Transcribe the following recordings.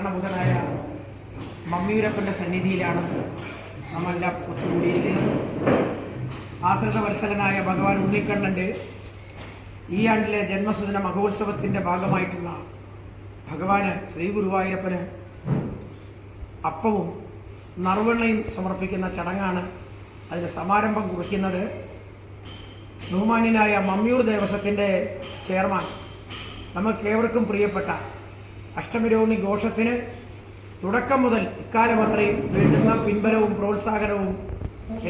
കാരണഭൂതനായ മമ്മിയൂരപ്പന്റെ സന്നിധിയിലാണ് നമ്മളെല്ലാം ഒത്തുകൂടിയിരിക്കുന്നത്. ആശ്രിത വത്സലനായ ഭഗവാൻ ഉണ്ണിക്കണ്ണന്റെ ഈ ആണ്ടിലെ ജന്മസുദിന മഹോത്സവത്തിന്റെ ഭാഗമായിട്ടുള്ള ഭഗവാന് ശ്രീ ഗുരുവായൂരപ്പന് അപ്പവും നറുവെണ്ണയും സമർപ്പിക്കുന്ന ചടങ്ങാണ് അതിന് സമാരംഭം കുറിക്കുന്നത്. ബഹുമാന്യനായ മമ്മിയൂർ ദേവസ്വത്തിന്റെ ചെയർമാൻ നമുക്കേവർക്കും പ്രിയപ്പെട്ട അഷ്ടമിരോഹിണി ഘോഷത്തിന് തുടക്കം മുതൽ ഇക്കാലം അത്രയും വേണ്ടുന്ന പിൻബലവും പ്രോത്സാഹനവും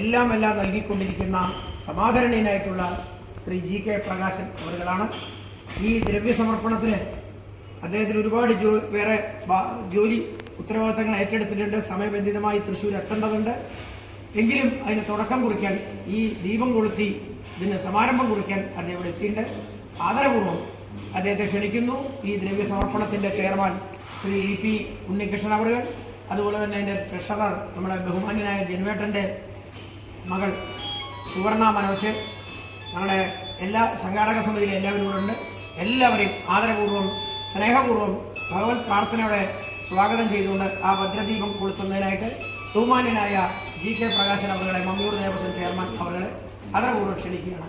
എല്ലാം എല്ലാം നൽകിക്കൊണ്ടിരിക്കുന്ന സമാധരണീയനായിട്ടുള്ള ശ്രീ ജി കെ പ്രകാശൻ അവരുകളാണ്. ഈ ദ്രവ്യസമർപ്പണത്തിന് അദ്ദേഹത്തിന് ഒരുപാട് ജോ വേറെ ജോലി ഉത്തരവാദിത്തങ്ങൾ ഏറ്റെടുത്തിട്ടുണ്ട്. സമയബന്ധിതമായി തൃശ്ശൂർ എത്തേണ്ടതുണ്ട്. എങ്കിലും അതിന് തുടക്കം കുറിക്കാൻ ഈ ദീപം കൊളുത്തി ഇതിന് സമാരംഭം കുറിക്കാൻ അദ്ദേഹം എത്തിയിട്ടുണ്ട്. ആദരപൂർവം അദ്ദേഹത്തെ ക്ഷണിക്കുന്നു. ഈ ദ്രവ്യ chairman Shri E P Unnikrishnan അവറുകൾ. അതുപോലെ തന്നെ അതിന്റെ ട്രഷറർ നമ്മുടെ ബഹുമാന്യനായ ജനുവേട്ടന്റെ മകൾ സുവർണ മനോജ്. ഞങ്ങളുടെ എല്ലാ സംഘാടക സമിതിയിലെ എല്ലാവരും കൂടെ ഉണ്ട്. എല്ലാവരെയും ആദരപൂർവം സ്നേഹപൂർവം ഭഗവത് പ്രാർത്ഥനയോടെ സ്വാഗതം ചെയ്തുകൊണ്ട് ആ ഭദ്രദീപം കൊളുത്തുന്നതിനായിട്ട് ബഹുമാന്യനായ ജി കെ പ്രകാശൻ അവരുടെ മമ്മിയൂർ ദേവസ്വം ചെയർമാൻ അവരുടെ ആദരപൂർവം ക്ഷണിക്കുകയാണ്.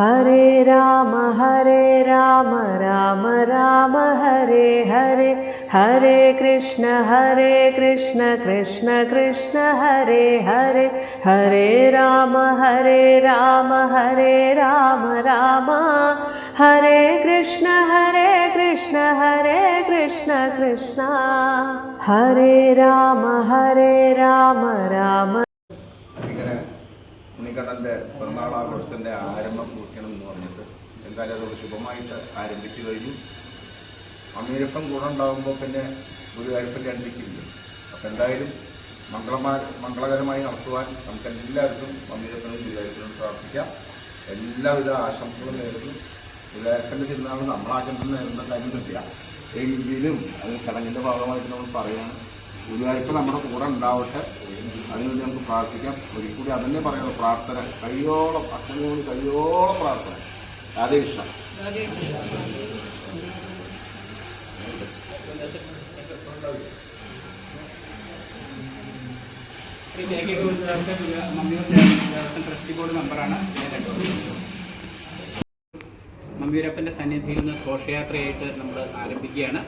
ഹരേ രാമ ഹരേ രാമ രാമ രാമ ഹരേ ഹരേ ഹരേ കൃഷ്ണ ഹരേ കൃഷ്ണ കൃഷ്ണ കൃഷ്ണ ഹരേ ഹരേ ഹരേ രാമ ഹരേ രാമ ഹരേ രാമ രാമ ഹരേ കൃഷ്ണ ഹരേ കൃഷ്ണ ഹരേ കൃഷ്ണ കൃഷ്ണ ഹരേ രാമ ഹരേ രാമ രാമ ഇങ്ങനെ ഉണ്ണിക്കണ്ണന്റെ പിറന്നാളാഘോഷത്തിന്റെ ആരംഭം എന്തായാലും അതൊക്കെ ശുഭമായിട്ട് ആരംഭിച്ചു കഴിഞ്ഞു. അമീരപ്പം കൂടെ ഉണ്ടാകുമ്പോൾ പിന്നെ ഗുരുവായൂരപ്പൻ രണ്ടിക്കില്ല അപ്പം എന്തായാലും മംഗളമാ മംഗളകരമായി നടത്തുവാൻ നമുക്ക് എല്ലാവർക്കും അമീരപ്പനും ഗുരുവായൂരപ്പനും പ്രാർത്ഥിക്കാം. എല്ലാവിധ ആശംസകളും നേരുന്നു. ഗുരുവായൂരപ്പന്റെ തിരുനാൾ നമ്മൾ ആശംസ നേരുന്ന കാര്യമൊന്നുമില്ല എങ്കിലും അത് ചടങ്ങിന്റെ ഭാഗമായിട്ട് നമ്മൾ പറയുകയാണ് ഗുരുവായൂരപ്പൻ നമ്മുടെ കൂടെ ഉണ്ടാവട്ടെ. അതിനുവേണ്ടി നമുക്ക് പ്രാർത്ഥിക്കാം. ഒരിക്കൽ കൂടി അതന്നെ പറയുന്നത് പ്രാർത്ഥന. കഴിയോളം അച്ഛനോട് കഴിയോളം പ്രാർത്ഥന. ദേവസ്വം ട്രസ്റ്റി സന്നിധിയിൽ നിന്ന് ഘോഷയാത്രയായിട്ട് നമ്മൾ ആരംഭിക്കുകയാണ്.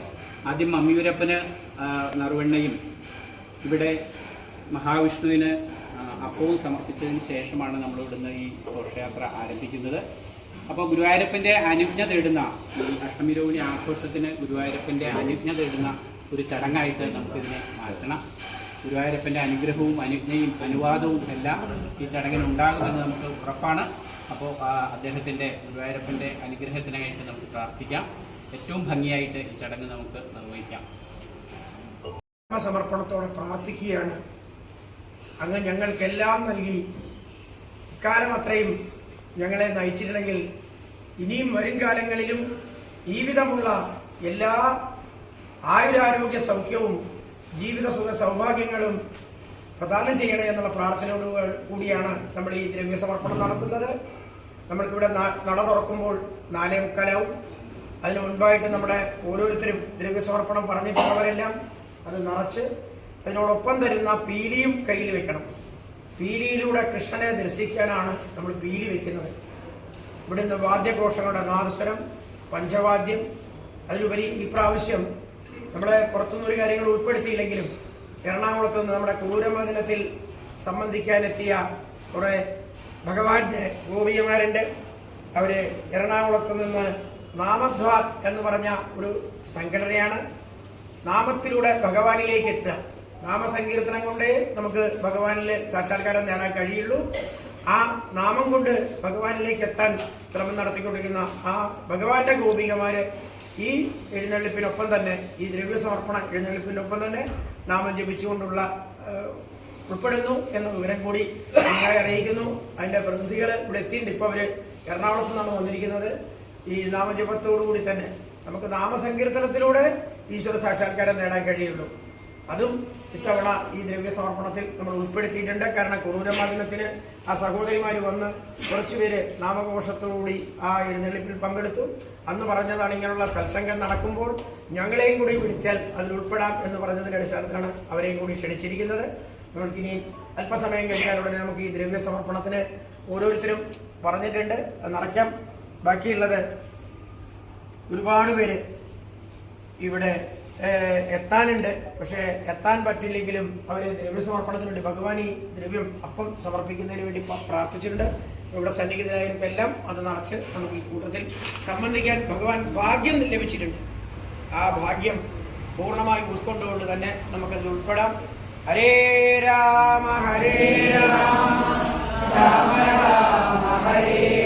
ആദ്യം മമ്മിയൂരപ്പന് നറുവെണ്ണയും ഇവിടെ മഹാവിഷ്ണുവിന് അപ്പവും സമർപ്പിച്ചതിന് ശേഷമാണ് നമ്മൾ ഇവിടുന്ന് ഈ ഘോഷയാത്ര ആരംഭിക്കുന്നത്. അപ്പോൾ ഗുരുവായൂരപ്പന്റെ അനുജ്ഞ തേടുന്ന അഷ്ടമി രോഹിണി ആഘോഷത്തിന് ഗുരുവായൂരപ്പന്റെ അനുജ്ഞ തേടുന്ന ഒരു ചടങ്ങായിട്ട് നമുക്കിതിനെ മാറ്റണം. ഗുരുവായൂരപ്പന്റെ അനുഗ്രഹവും അനുജ്ഞയും അനുവാദവും എല്ലാം ഈ ചടങ്ങിൽ ഉണ്ടാകുമെന്ന് നമുക്ക് ഉറപ്പാണ്. അപ്പോൾ അദ്ദേഹത്തിന്റെ ഗുരുവായൂരപ്പന്റെ അനുഗ്രഹത്തിനായിട്ട് നമുക്ക് പ്രാർത്ഥിക്കാം. ഏറ്റവും ഭംഗിയായിട്ട് ഈ ചടങ്ങ് നമുക്ക് നിർവഹിക്കാം. സമർപ്പണത്തോടെ പ്രാർത്ഥിക്കുകയാണ്. അങ്ങ് ഞങ്ങൾക്കെല്ലാം നൽകി. ഇക്കാലം അത്രയും ഞങ്ങളെ നയിച്ചിട്ടുണ്ടെങ്കിൽ ഇനിയും വരും കാലങ്ങളിലും ഈ വിധമുള്ള എല്ലാ ആയുരാരോഗ്യ സൗഖ്യവും ജീവിത സുഖ സൗഭാഗ്യങ്ങളും പ്രദാനം ചെയ്യണേ എന്നുള്ള പ്രാർത്ഥനയോട് കൂടിയാണ് നമ്മൾ ഈ ദ്രവ്യ സമർപ്പണം നടത്തുന്നത്. നമ്മൾക്കിവിടെ നട തുറക്കുമ്പോൾ നാലേ മുക്കാലാവും. അതിന് മുൻപായിട്ട് നമ്മുടെ ഓരോരുത്തരും ദ്രവ്യ സമർപ്പണം പറഞ്ഞിട്ടുള്ളവരെല്ലാം അത് നിറച്ച് അതിനോടൊപ്പം തരുന്ന പീലിയും കയ്യിൽ വെക്കണം. പീലിയിലൂടെ കൃഷ്ണനെ ദർശിക്കാനാണ് നമ്മൾ പീലി വെക്കുന്നത്. ഇവിടുന്ന് വാദ്യഘോഷങ്ങളുടെ നാദസ്വരം പഞ്ചവാദ്യം അതിലുപരി ഈ പ്രാവശ്യം നമ്മുടെ പുറത്തുനിന്നൊരു കാര്യങ്ങൾ ഉൾപ്പെടുത്തിയില്ലെങ്കിലും എറണാകുളത്ത് നിന്ന് നമ്മുടെ ക്രൂരമ ദിനത്തിൽ സംബന്ധിക്കാനെത്തിയ കുറേ ഭഗവാന്റെ ഗോപിയമാരുണ്ട്. അവർ എറണാകുളത്ത് നിന്ന് നാമധ്വാൽ എന്ന് പറഞ്ഞ ഒരു സംഘടനയാണ്. നാമത്തിലൂടെ ഭഗവാനിലേക്ക് എത്തുക. നാമസങ്കീർത്തനം കൊണ്ടേ നമുക്ക് ഭഗവാനിൽ സാക്ഷാത്കാരം നേടാൻ കഴിയുള്ളൂ. ആ നാമം കൊണ്ട് ഭഗവാനിലേക്ക് എത്താൻ ശ്രമം നടത്തിക്കൊണ്ടിരിക്കുന്ന ആ ഭഗവാന്റെ ഗോപികമാര് ഈ എഴുന്നള്ളിപ്പിനൊപ്പം തന്നെ ഈ ദ്രവ്യ സമർപ്പണ എഴുന്നള്ളിപ്പിനൊപ്പം തന്നെ നാമം ജപിച്ചുകൊണ്ടുള്ള ഉൾപ്പെടുന്നു എന്ന വിവരം കൂടി നിങ്ങളെ അറിയിക്കുന്നു. അതിന്റെ പ്രതിനിധികൾ ഇവിടെ എത്തിയിട്ടുണ്ട്. ഇപ്പൊ അവർ എറണാകുളത്ത് നിന്നാണ് വന്നിരിക്കുന്നത്. ഈ നാമജപത്തോടു കൂടി തന്നെ നമുക്ക് നാമസങ്കീർത്തനത്തിലൂടെ ഈശ്വര സാക്ഷാത്കാരം നേടാൻ കഴിയുള്ളൂ. അതും ഇത്തവണ ഈ ദ്രവ്യ സമർപ്പണത്തിൽ നമ്മൾ ഉൾപ്പെടുത്തിയിട്ടുണ്ട്. കാരണം കുറൂരമാധ്യമത്തിന് ആ സഹോദരിമാർ വന്ന് കുറച്ചുപേര് നാമഘോഷത്തോടുകൂടി ആ എഴുന്നള്ളിപ്പിൽ പങ്കെടുത്തു. അന്ന് പറഞ്ഞതാണ് ഇങ്ങനെയുള്ള സത്സംഗം നടക്കുമ്പോൾ ഞങ്ങളെയും കൂടി വിളിച്ചാൽ അതിൽ ഉൾപ്പെടാം എന്ന് പറഞ്ഞതിന്റെ അടിസ്ഥാനത്തിലാണ് അവരെയും കൂടി ക്ഷണിച്ചിരിക്കുന്നത്. നമുക്കിനി അല്പസമയം കഴിഞ്ഞാൽ ഉടനെ നമുക്ക് ഈ ദ്രവ്യ സമർപ്പണത്തിന് ഓരോരുത്തരും പറഞ്ഞിട്ടുണ്ട്. നടക്കാം. ബാക്കിയുള്ളത് ഒരുപാട് പേര് ഇവിടെ എത്താനുണ്ട്. പക്ഷേ എത്താൻ പറ്റില്ലെങ്കിലും അവർ ദ്രവ്യസമർപ്പണത്തിന് വേണ്ടി ഭഗവാൻ ഈ ദ്രവ്യം അപ്പം സമർപ്പിക്കുന്നതിന് വേണ്ടി പ്രാർത്ഥിച്ചിട്ടുണ്ട്. ഇവിടെ സന്നിഹിതരായവർക്കെല്ലാം അത് നിറച്ച് നമുക്ക് ഈ കൂട്ടത്തിൽ സംബന്ധിക്കാൻ ഭഗവാൻ ഭാഗ്യം ലഭിച്ചിട്ടുണ്ട്. ആ ഭാഗ്യം പൂർണമായി ഉൾക്കൊണ്ടുകൊണ്ട് തന്നെ നമുക്കതിൽ ഉൾപ്പെടാം. ഹരേ രാമ ഹരേ രാമ രാമ രാമ ഹരേ